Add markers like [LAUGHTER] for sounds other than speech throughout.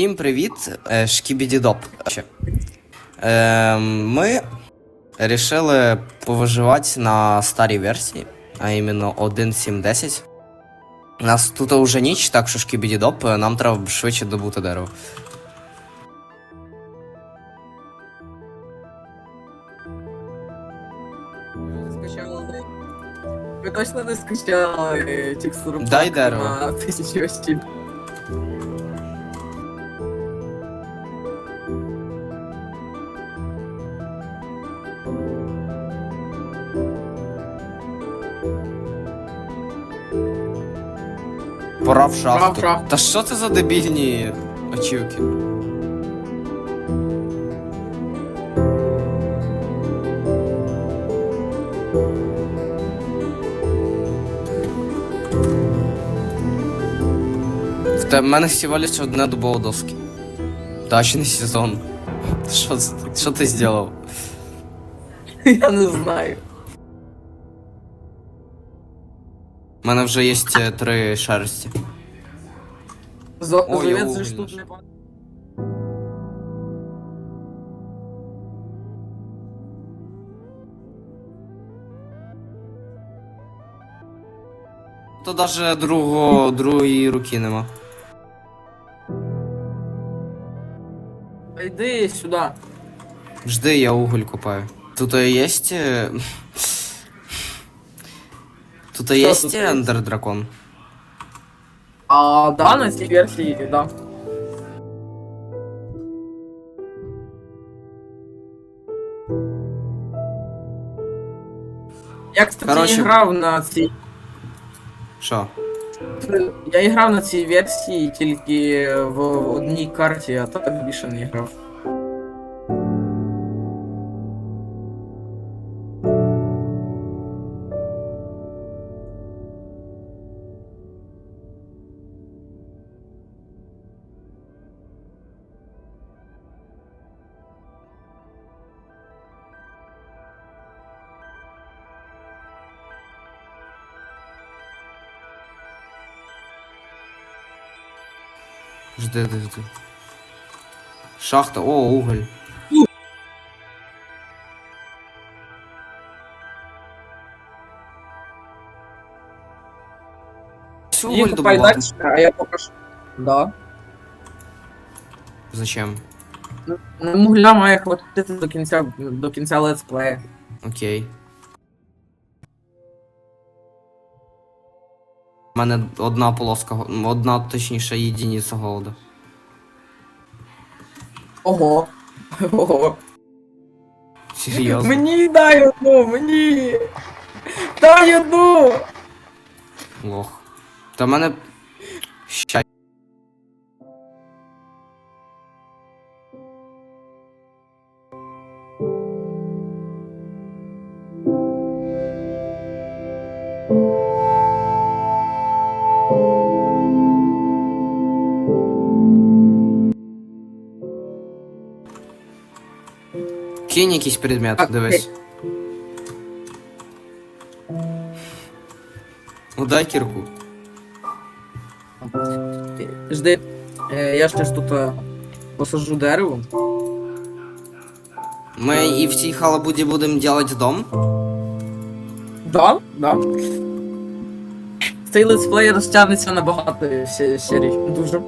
Всім привіт, е, Шкібідідоп. Е, Ми вирішили повиживати на старій версії, а іменно 1.7.10. У нас тут уже ніч, так що шкібідідоп, е, нам треба швидше добути дерево. Ви точно не скачали текстуру Дай дерево. на тисячі осіб. Пора в Пора шахту. шахту. Та що це за дебільні очівки? В в мене всього лише одне дубово доски. Не сезон. Що, що ти зробив? Я не знаю. У мене вже є е, три шерсті. Ой, Завет я же ж тут не То навіть другого, другої руки нема. Йди сюди. Жди, я уголь копаю. Тут є. [LAUGHS] Тут Що є тут є? ендер дракон. А да, на цій версії, да. Я, кстати, Короче. грав на цій. Що? Я і грав на цій версії тільки в одній карті, а так більше не грав. Жди, жди, жди. Шахта, о, уголь. Уголь добувати. далі, а я покажу. Да. Зачем? Ну, мугля має хватити до кінця до кінця летсплея. Окей. Мене одна полоска, одна, точніше, єдиниця голоду. Ого. Ого. Серйозно. Мені дай одну, мені. Дай одну. Лох. Та мене. Ща. Кинь якийсь предмет, дивись. Ну дай кірку. Жди. Е, я щас тут е, посаджу дерево. Ми і в цій халабуді будемо робити дом. Да, да. Цей летсплей розтягнеться на багато сі- серій. Дуже.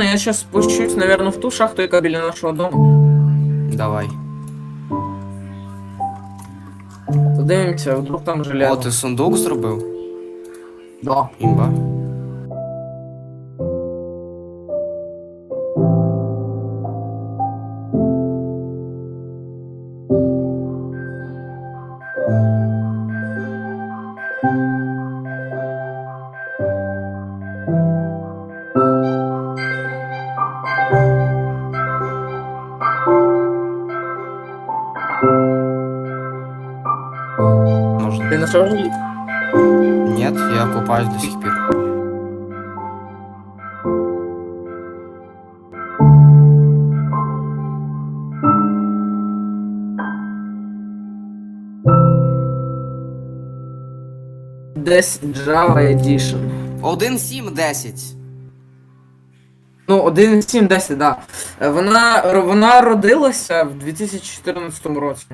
Ладно, я сейчас спущусь, наверное, в ту шахту, яка біля нашого дому. Давай. Подивимося, вдруг там железо. О, ти сундук зробив? Да. Імба. тоже нет? Я купаюсь до сих пор. Десь Java Edition. 1.7.10. Ну, 1.7.10, да. Вона, вона родилася в 2014 році.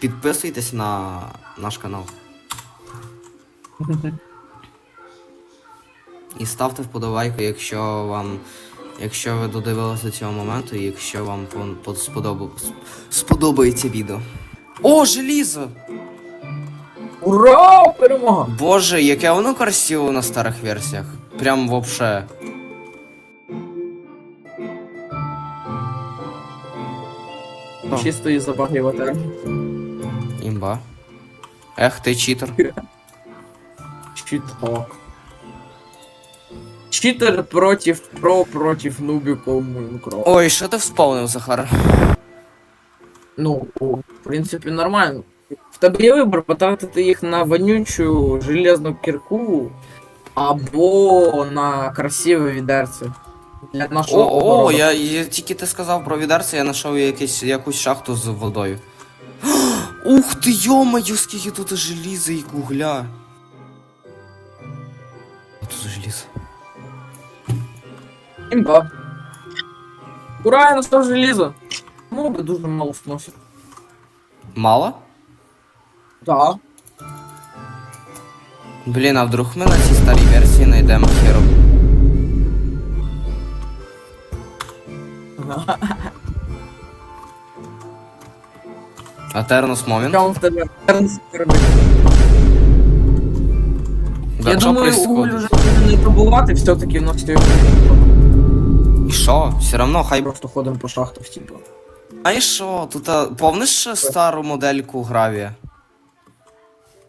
Підписуйтесь на наш канал. [LAUGHS] І ставте вподобайку, якщо вам. Якщо ви додивилися до цього моменту, і якщо вам сподобається відео. О, желізо! Ура! Перемога! Боже, яке воно красиво на старих версіях. Прям вообще. Чисто із забагрівати. Імба. Ех, ти читер. Читок. Читер против про против нубиков Майнкрафт. Ой, що ти вспомнив, Захар? Ну, в принципі, нормально. В тебе є вибір потратити їх на вонючу железну кірку або на красиве відерце. Для нашого О, о, огороду. я, я тільки ти сказав про відерце, я знайшов якусь шахту з водою. Ух ти, йомаю, скільки тут желіза і кугля. А тут желізо. Імба. Ура, я настав желізо. Моби дуже мало сносять. Мало? Так. Блін, а вдруг ми на цій старій версії знайдемо херу. А Тернус Момент? Тебе Да, Я думаю, уголь буде не пробувати, все-таки в нас стоїть. І що? Все равно хай Просто ходимо по шахтах, типу. А і що? Тут а, помниш стару модельку Гравія?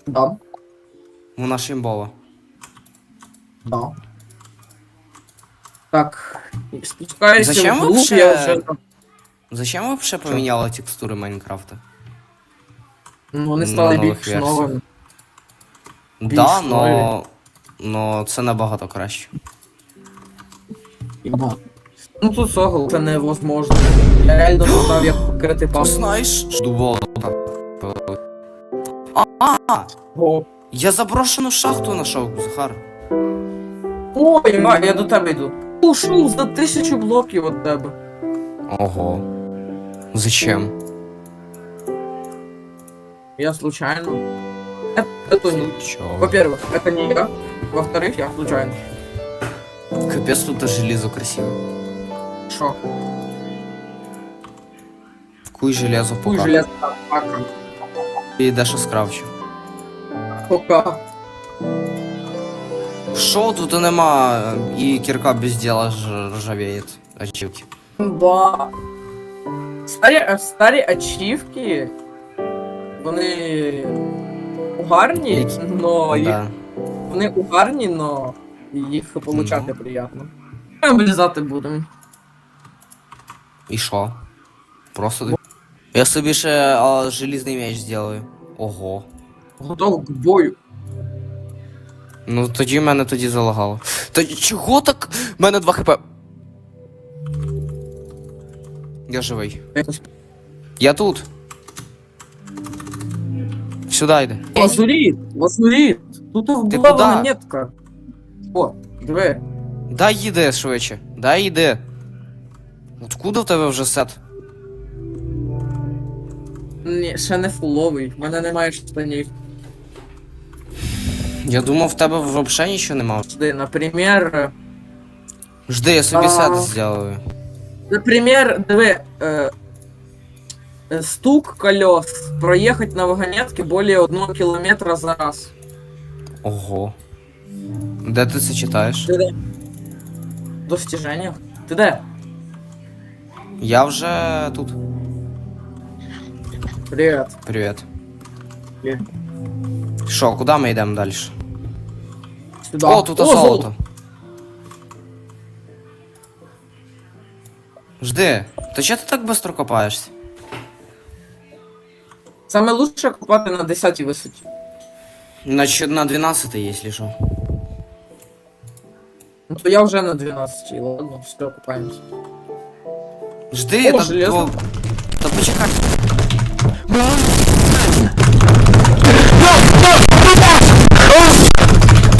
Да. Вона ж імбова. Да. Так, спускаюся Зачем вообще- я вже... Зачем ви взагалі поміняли текстури Майнкрафта? Ну, вони На стали нових більш версіях. новими. Да, Більш но. Но це набагато краще. Іба. Ну тут согл, це невозможно. Я реально не знав, як покрити Ти пас. знаєш, дубово так. А, а! О, Я заброшену шахту знайшов, Захар. Ой, ма, я до тебе йду. Ушов за тисячу блоків від тебе. Ого. Зачем? Я случайно. Это, это не... Чого? Во-первых, это не я. Во-вторых, я случайно. Капець тут желізо красиве. Шо? Куй железо Хуй пока. железна пака. І дещо скравчу. Пока. Що тут нема, і кірка без діла ж ржавеє. Ачівки. Ба. Старі, е, старі ачівки. Вони угарні, но їх, Да. вони угарні, но їх получати приємно. Ми облізати будемо. І що? Просто ти. Я собі ще а, желізний меч зроблю. Ого. Готов к бою. Ну тоді мене тоді залагало. Та чого так? У мене 2 хп. Я живий. Я тут. Сюди йди. Лазурит! Лазурит! Тут Ти була куди? монетка. О, диви. Дай їди швидше. Дай їди. Откуда в тебе вже сет? Ні, ще не фуловий. В мене немає штанів. Я думав, в тебе взагалі нічого нема. Жди, наприклад. Жди, я собі А. сет зроблю. Например, диви. Е, е, стук колес. Проехать на вагонетке более одного километра за раз. Ого. Де ти це читаєш? Ти де? Достиження. Ти де? Я вже тут. Привіт. Привіт. Є. Що, куди ми йдемо далі? Сюди. О, тут золото. Жди. То чого ти так швидко копаєшся? Саме лучше купати на 10 висоті. Значить, на 12, якщо що. Ну то я уже на 12, ладно, все, купаемся. Жди, О, та, железно. то, та почекай.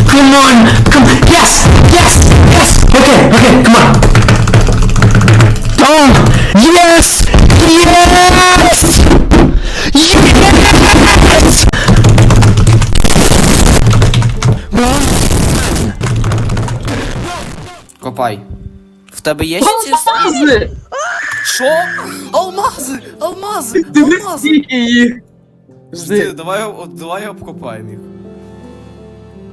Come on! Come Yes! Yes! Yes! Okay, okay, come on! Yes! Yes! Yes! Копай. В тебе є ще ці... Алмазы! Що? Алмази! Алмази! Алмази! скільки їх! Жди, Жди. давай, давай обкопаємо їх.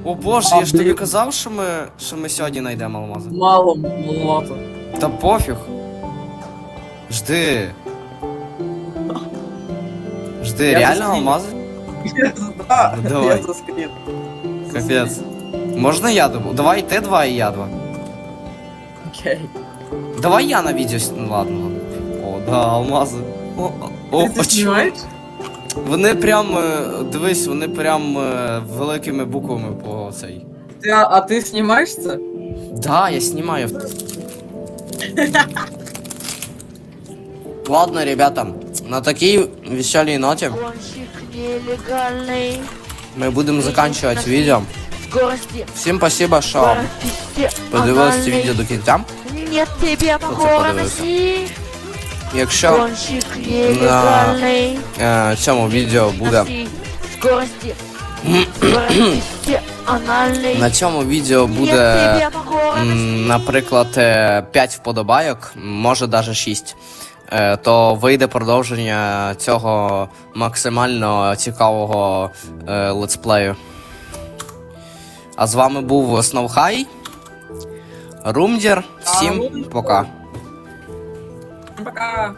О боже, я ж тобі блін. казав, що ми, що ми сьогодні знайдемо алмази. Мало, маловато. Та пофіг. Жди. Жди, Я реально заскріню. алмази? Да, Ну, давай. я заскрін. Капець. Можна я добу? Давай ти два і я два. Окей. Давай я на відео. с- Ну ладно, ладно. О, да, алмази. О, о, Ти о, це чо- знімаєш? Вони прям, е, дивись, вони прям е, великими буквами по цей. Ти, а, а ти знімаєш це? Да, я снимаю. Ладно, ребята, на такой веселой ноте Гонщик нелегальный. мы будем заканчивать видео Скорости. Всем спасибо, что Скорости. подивились це анальный. відео до кінця. Нет тебе покора на подивився? си. Якщо Гонщик нелегальный. е, в цьому відео буде Носи. Скорости. Скорости анальный. на цьому відео Нет буде, тебе покора на м, си. наприклад, 5 вподобайок, може даже 6. е, То вийде продовження цього максимально цікавого е, летсплею. А з вами був Сноухай. Румдір. Всім пока. Пока.